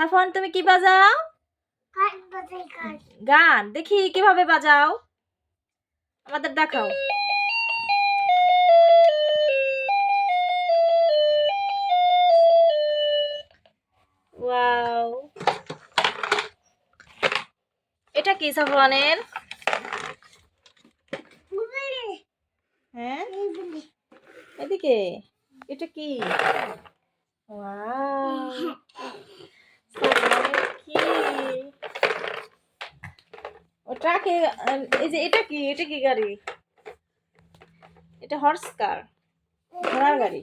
সাফন তুমি কি বাজাও? গান দেখি কীভাবে বাজাও। আমাদের দেখাও। ওয়াও। এটা কি সাফওয়ানের? হ্যাঁ? এদিকে। এটা কি? ওয়াও। ট্রাকে এই যে এটা কি? এটা কি গাড়ি? এটা হর্স কার ঘোড়ার গাড়ি।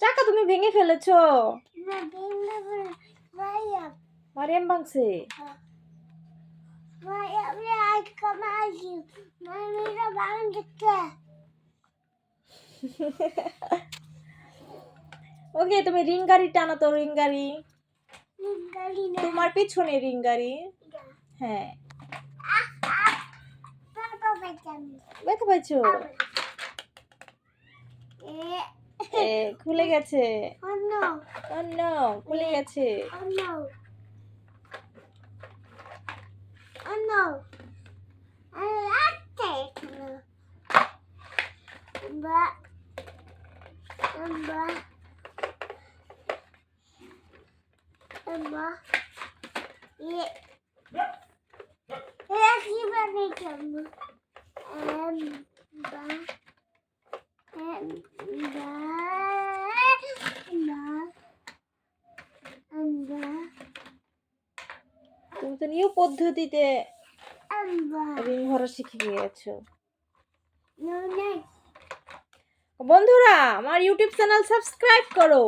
চাকা তুমি ভেঙে ফেলেছো। মারিয়াম ভাঙছে ওকে তুমি রিং গাড়ি টানো তো রিং গাড়ি। তোমার পিছনে রিং গাড়ি। হ্যাঁ। দেখতে পাইছো খুলে গেছে oh অন্য খুলে গেছে oh oh yeah Yeah, he will make তুমি তো নিউ পদ্ধতিতে রিং ভরা শিখে গিয়েছো। বন্ধুরা আমার ইউটিউব চ্যানেল সাবস্ক্রাইব করো।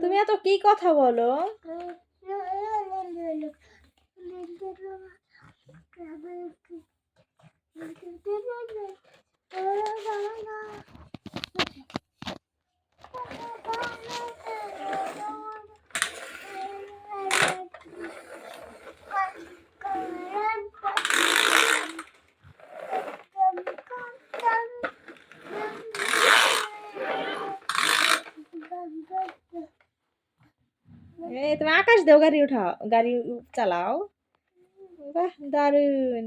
তুমি এত কি কথা বলো এই তুমি আকাশ দেও গাড়ি উঠাও গাড়ি চালাও। বাহ দারুণ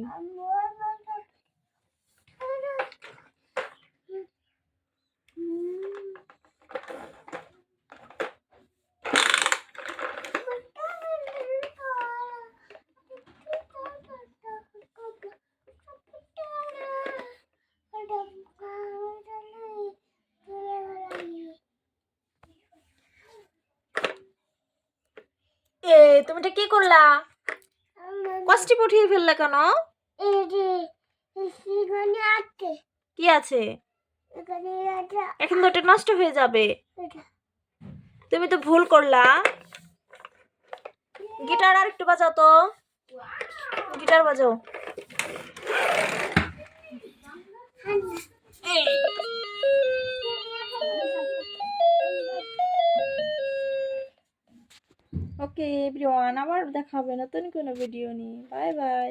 এ তুমি এটা কি করলা কষ্টি উঠিয়ে ফেললে কেন? কি আছে? এখন তো এটা নষ্ট হয়ে যাবে। তুমি তো ভুল করলা। গিটার আর একটু বাজাও তো। গিটার বাজাও। ওকে এভরিওয়ান আবার দেখা হবে নতুন কোনো ভিডিও নিয়ে। Bye bye